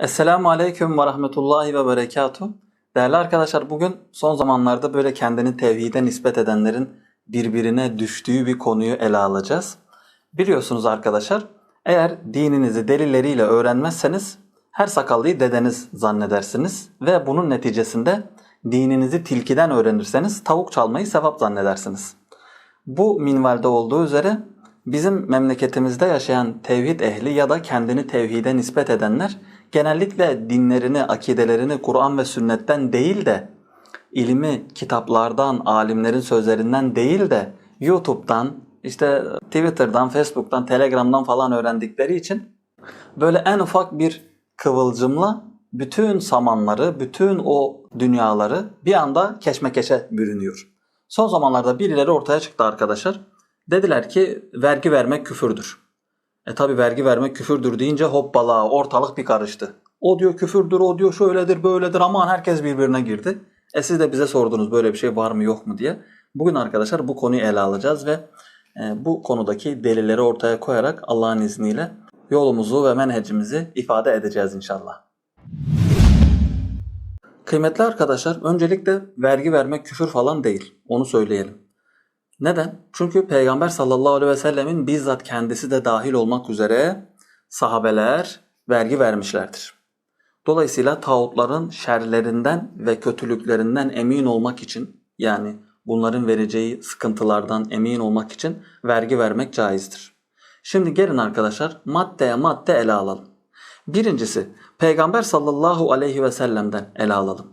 Esselamu Aleyküm ve Rahmetullahi ve Berekatuhu. Değerli arkadaşlar bugün son zamanlarda böyle kendini tevhide nispet edenlerin birbirine düştüğü bir konuyu ele alacağız. Biliyorsunuz arkadaşlar eğer dininizi delilleriyle öğrenmezseniz her sakallıyı dedeniz zannedersiniz ve bunun neticesinde dininizi tilkiden öğrenirseniz tavuk çalmayı sevap zannedersiniz. Bu minvalde olduğu üzere bizim memleketimizde yaşayan tevhid ehli ya da kendini tevhide nispet edenler genellikle dinlerini, akidelerini Kur'an ve sünnetten değil de ilmi kitaplardan, alimlerin sözlerinden değil de YouTube'dan, işte Twitter'dan, Facebook'tan, Telegram'dan falan öğrendikleri için böyle en ufak bir kıvılcımla bütün samanları, bütün o dünyaları bir anda keşmekeşe bürünüyor. Son zamanlarda birileri ortaya çıktı arkadaşlar. Dediler ki vergi vermek küfürdür. E tabi vergi vermek küfürdür deyince hoppala ortalık bir karıştı. O diyor küfürdür, o diyor şöyledir, böyledir aman herkes birbirine girdi. E siz de bize sordunuz böyle bir şey var mı yok mu diye. Bugün arkadaşlar bu konuyu ele alacağız ve e, bu konudaki delilleri ortaya koyarak Allah'ın izniyle yolumuzu ve menhecimizi ifade edeceğiz inşallah. Kıymetli arkadaşlar, öncelikle vergi vermek küfür falan değil. Onu söyleyelim. Neden? Çünkü Peygamber sallallahu aleyhi ve sellemin bizzat kendisi de dahil olmak üzere sahabeler vergi vermişlerdir. Dolayısıyla tağutların şerlerinden ve kötülüklerinden emin olmak için yani bunların vereceği sıkıntılardan emin olmak için vergi vermek caizdir. Şimdi gelin arkadaşlar maddeye madde ele alalım. Birincisi Peygamber sallallahu aleyhi ve sellem'den ele alalım.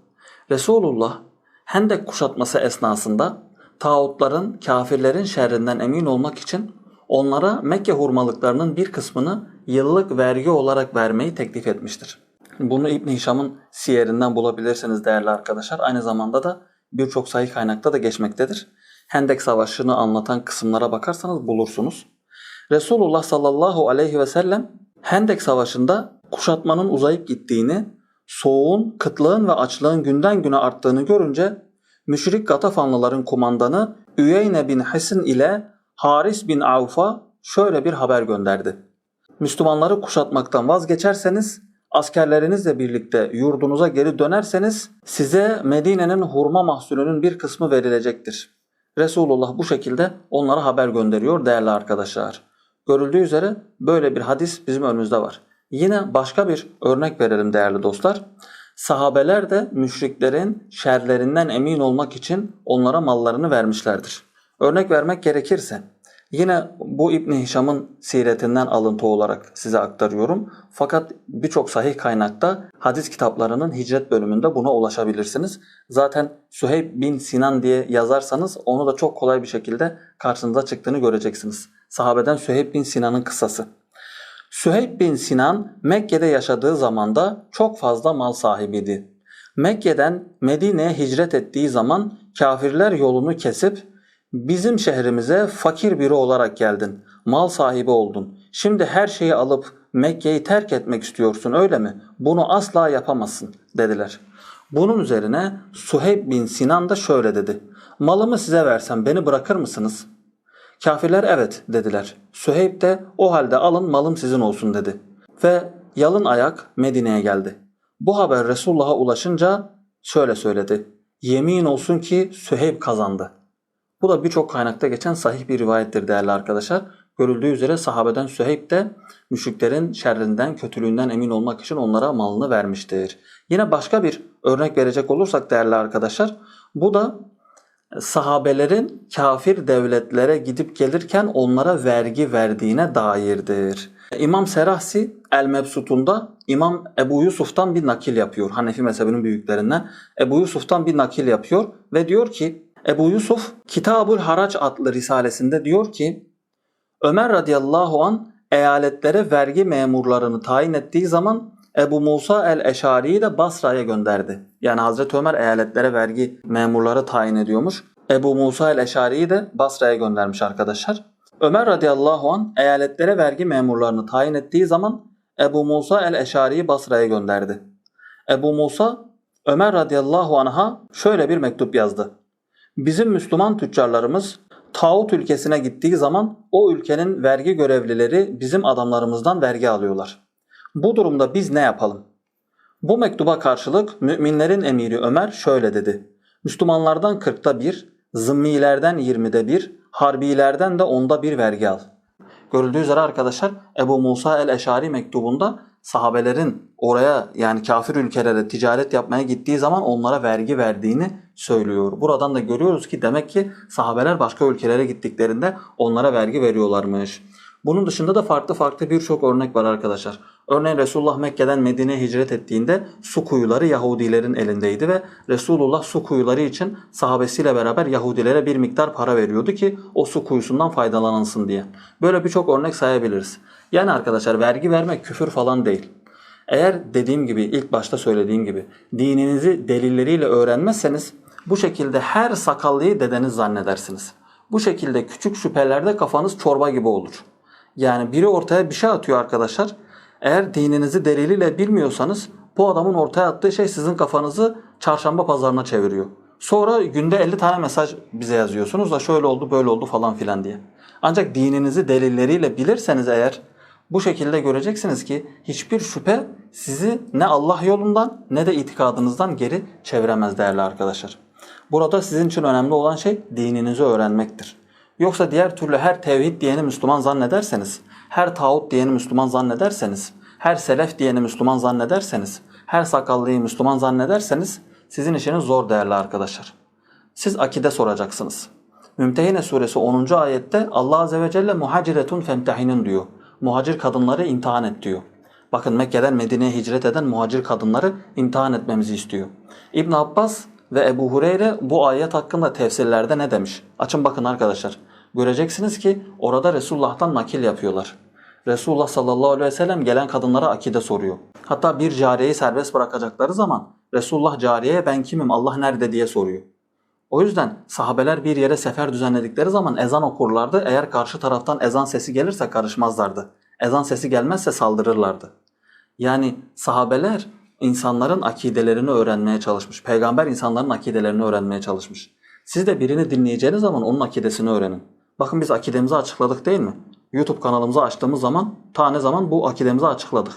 Resulullah Hendek kuşatması esnasında tağutların, kafirlerin şerrinden emin olmak için onlara Mekke hurmalıklarının bir kısmını yıllık vergi olarak vermeyi teklif etmiştir. Bunu İbn Hişam'ın siyerinden bulabilirsiniz değerli arkadaşlar. Aynı zamanda da birçok sahih kaynakta da geçmektedir. Hendek Savaşı'nı anlatan kısımlara bakarsanız bulursunuz. Resulullah sallallahu aleyhi ve sellem Hendek Savaşı'nda kuşatmanın uzayıp gittiğini, soğuğun, kıtlığın ve açlığın günden güne arttığını görünce müşrik Gatafanlıların kumandanı Üyeyne bin Hisin ile Haris bin Avf'a şöyle bir haber gönderdi. Müslümanları kuşatmaktan vazgeçerseniz, askerlerinizle birlikte yurdunuza geri dönerseniz size Medine'nin hurma mahsulünün bir kısmı verilecektir. Resulullah bu şekilde onlara haber gönderiyor değerli arkadaşlar. Görüldüğü üzere böyle bir hadis bizim önümüzde var. Yine başka bir örnek verelim değerli dostlar. Sahabeler de müşriklerin şerlerinden emin olmak için onlara mallarını vermişlerdir. Örnek vermek gerekirse yine bu İbn Hişam'ın siretinden alıntı olarak size aktarıyorum. Fakat birçok sahih kaynakta hadis kitaplarının hicret bölümünde buna ulaşabilirsiniz. Zaten Süheyb bin Sinan diye yazarsanız onu da çok kolay bir şekilde karşınıza çıktığını göreceksiniz. Sahabeden Süheyb bin Sinan'ın kıssası. Süheyb bin Sinan Mekke'de yaşadığı zamanda çok fazla mal sahibiydi. Mekke'den Medine'ye hicret ettiği zaman kafirler yolunu kesip bizim şehrimize fakir biri olarak geldin. Mal sahibi oldun. Şimdi her şeyi alıp Mekke'yi terk etmek istiyorsun öyle mi? Bunu asla yapamazsın dediler. Bunun üzerine Suheyb bin Sinan da şöyle dedi. Malımı size versem beni bırakır mısınız?'' Kafirler evet dediler. Süheyb de o halde alın malım sizin olsun dedi. Ve yalın ayak Medine'ye geldi. Bu haber Resulullah'a ulaşınca şöyle söyledi. Yemin olsun ki Süheyb kazandı. Bu da birçok kaynakta geçen sahih bir rivayettir değerli arkadaşlar. Görüldüğü üzere sahabeden Süheyb de müşriklerin şerrinden, kötülüğünden emin olmak için onlara malını vermiştir. Yine başka bir örnek verecek olursak değerli arkadaşlar, bu da sahabelerin kafir devletlere gidip gelirken onlara vergi verdiğine dairdir. İmam Serahsi El Mebsut'unda İmam Ebu Yusuf'tan bir nakil yapıyor. Hanefi mezhebinin büyüklerinden Ebu Yusuf'tan bir nakil yapıyor ve diyor ki Ebu Yusuf Kitabul Haraç adlı risalesinde diyor ki Ömer radıyallahu an eyaletlere vergi memurlarını tayin ettiği zaman Ebu Musa el-Eşari'yi de Basra'ya gönderdi. Yani Hazreti Ömer eyaletlere vergi memurları tayin ediyormuş. Ebu Musa el-Eşari'yi de Basra'ya göndermiş arkadaşlar. Ömer radıyallahu an eyaletlere vergi memurlarını tayin ettiği zaman Ebu Musa el-Eşari'yi Basra'ya gönderdi. Ebu Musa Ömer radıyallahu anh'a şöyle bir mektup yazdı. Bizim Müslüman tüccarlarımız Tağut ülkesine gittiği zaman o ülkenin vergi görevlileri bizim adamlarımızdan vergi alıyorlar. Bu durumda biz ne yapalım? Bu mektuba karşılık müminlerin emiri Ömer şöyle dedi. Müslümanlardan kırkta bir, zımmilerden yirmide bir, harbilerden de onda bir vergi al. Görüldüğü üzere arkadaşlar Ebu Musa el-Eşari mektubunda sahabelerin oraya yani kafir ülkelere ticaret yapmaya gittiği zaman onlara vergi verdiğini söylüyor. Buradan da görüyoruz ki demek ki sahabeler başka ülkelere gittiklerinde onlara vergi veriyorlarmış. Bunun dışında da farklı farklı birçok örnek var arkadaşlar. Örneğin Resulullah Mekke'den Medine'ye hicret ettiğinde su kuyuları Yahudilerin elindeydi ve Resulullah su kuyuları için sahabesiyle beraber Yahudilere bir miktar para veriyordu ki o su kuyusundan faydalanılsın diye. Böyle birçok örnek sayabiliriz. Yani arkadaşlar vergi vermek küfür falan değil. Eğer dediğim gibi ilk başta söylediğim gibi dininizi delilleriyle öğrenmezseniz bu şekilde her sakallıyı dedeniz zannedersiniz. Bu şekilde küçük şüphelerde kafanız çorba gibi olur. Yani biri ortaya bir şey atıyor arkadaşlar. Eğer dininizi deliliyle bilmiyorsanız bu adamın ortaya attığı şey sizin kafanızı çarşamba pazarına çeviriyor. Sonra günde 50 tane mesaj bize yazıyorsunuz da şöyle oldu böyle oldu falan filan diye. Ancak dininizi delilleriyle bilirseniz eğer bu şekilde göreceksiniz ki hiçbir şüphe sizi ne Allah yolundan ne de itikadınızdan geri çeviremez değerli arkadaşlar. Burada sizin için önemli olan şey dininizi öğrenmektir. Yoksa diğer türlü her tevhid diyeni Müslüman zannederseniz, her tağut diyeni Müslüman zannederseniz, her selef diyeni Müslüman zannederseniz, her sakallıyı Müslüman zannederseniz sizin işiniz zor değerli arkadaşlar. Siz akide soracaksınız. Mümtehine suresi 10. ayette Allah Azze ve Celle muhaciretun femtehinin diyor. Muhacir kadınları imtihan et diyor. Bakın Mekke'den Medine'ye hicret eden muhacir kadınları imtihan etmemizi istiyor. İbn Abbas ve Ebu Hureyre bu ayet hakkında tefsirlerde ne demiş? Açın bakın arkadaşlar. Göreceksiniz ki orada Resulullah'tan nakil yapıyorlar. Resulullah sallallahu aleyhi ve sellem gelen kadınlara akide soruyor. Hatta bir cariyeyi serbest bırakacakları zaman Resulullah cariyeye ben kimim Allah nerede diye soruyor. O yüzden sahabeler bir yere sefer düzenledikleri zaman ezan okurlardı. Eğer karşı taraftan ezan sesi gelirse karışmazlardı. Ezan sesi gelmezse saldırırlardı. Yani sahabeler insanların akidelerini öğrenmeye çalışmış. Peygamber insanların akidelerini öğrenmeye çalışmış. Siz de birini dinleyeceğiniz zaman onun akidesini öğrenin. Bakın biz akidemizi açıkladık değil mi? YouTube kanalımızı açtığımız zaman tane zaman bu akidemizi açıkladık.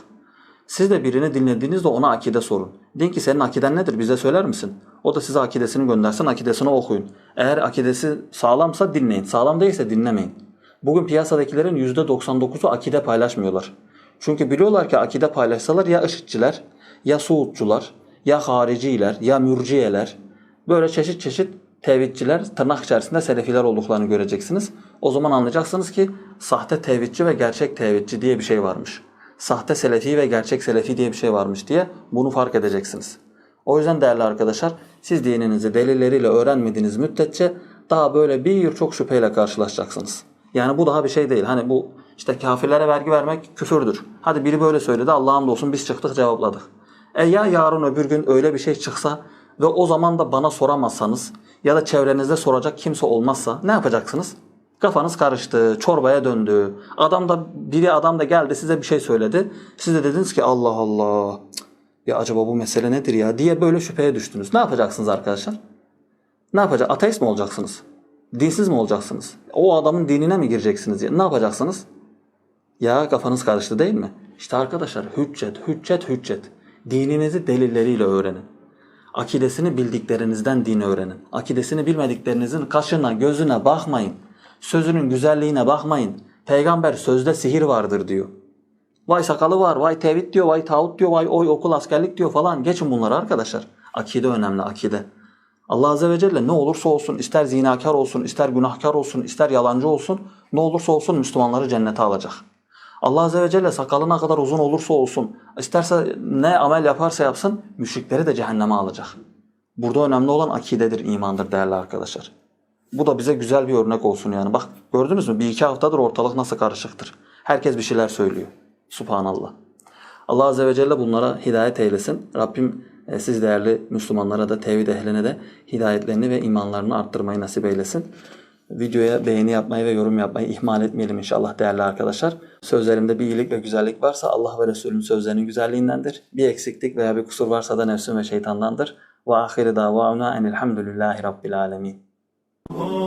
Siz de birini dinlediğinizde ona akide sorun. Deyin ki senin akiden nedir bize söyler misin? O da size akidesini göndersin akidesini okuyun. Eğer akidesi sağlamsa dinleyin. Sağlam değilse dinlemeyin. Bugün piyasadakilerin %99'u akide paylaşmıyorlar. Çünkü biliyorlar ki akide paylaşsalar ya IŞİD'ciler, ya Suudçular, ya hariciler, ya mürciyeler böyle çeşit çeşit tevhidçiler tırnak içerisinde selefiler olduklarını göreceksiniz. O zaman anlayacaksınız ki sahte tevhidçi ve gerçek tevhidçi diye bir şey varmış. Sahte selefi ve gerçek selefi diye bir şey varmış diye bunu fark edeceksiniz. O yüzden değerli arkadaşlar siz dininizi delilleriyle öğrenmediğiniz müddetçe daha böyle birçok şüpheyle karşılaşacaksınız. Yani bu daha bir şey değil. Hani bu işte kafirlere vergi vermek küfürdür. Hadi biri böyle söyledi Allah'ın olsun biz çıktık cevapladık. E ya yarın öbür gün öyle bir şey çıksa ve o zaman da bana soramazsanız ya da çevrenizde soracak kimse olmazsa ne yapacaksınız? Kafanız karıştı, çorbaya döndü. Adam da biri adam da geldi size bir şey söyledi. Siz de dediniz ki Allah Allah. Ya acaba bu mesele nedir ya diye böyle şüpheye düştünüz. Ne yapacaksınız arkadaşlar? Ne yapacak? Ateist mi olacaksınız? Dinsiz mi olacaksınız? O adamın dinine mi gireceksiniz? Ya? Ne yapacaksınız? Ya kafanız karıştı değil mi? İşte arkadaşlar hüccet, hüccet, hüccet. Dininizi delilleriyle öğrenin. Akidesini bildiklerinizden dini öğrenin. Akidesini bilmediklerinizin kaşına, gözüne bakmayın. Sözünün güzelliğine bakmayın. Peygamber sözde sihir vardır diyor. Vay sakalı var, vay tevhid diyor, vay tağut diyor, vay oy okul askerlik diyor falan. Geçin bunları arkadaşlar. Akide önemli, akide. Allah Azze ve Celle ne olursa olsun, ister zinakar olsun, ister günahkar olsun, ister yalancı olsun, ne olursa olsun Müslümanları cennete alacak. Allah Azze ve Celle sakalı ne kadar uzun olursa olsun, isterse ne amel yaparsa yapsın, müşrikleri de cehenneme alacak. Burada önemli olan akidedir, imandır değerli arkadaşlar. Bu da bize güzel bir örnek olsun yani. Bak gördünüz mü? Bir iki haftadır ortalık nasıl karışıktır. Herkes bir şeyler söylüyor. Subhanallah. Allah Azze ve Celle bunlara hidayet eylesin. Rabbim e, siz değerli Müslümanlara da tevhid ehline de hidayetlerini ve imanlarını arttırmayı nasip eylesin. Videoya beğeni yapmayı ve yorum yapmayı ihmal etmeyelim inşallah değerli arkadaşlar. Sözlerimde bir iyilik ve güzellik varsa Allah ve Resulünün sözlerinin güzelliğindendir. Bir eksiklik veya bir kusur varsa da nefsim ve şeytandandır. Ve ahiri davana enilhamdülillahi rabbil alemin. Oh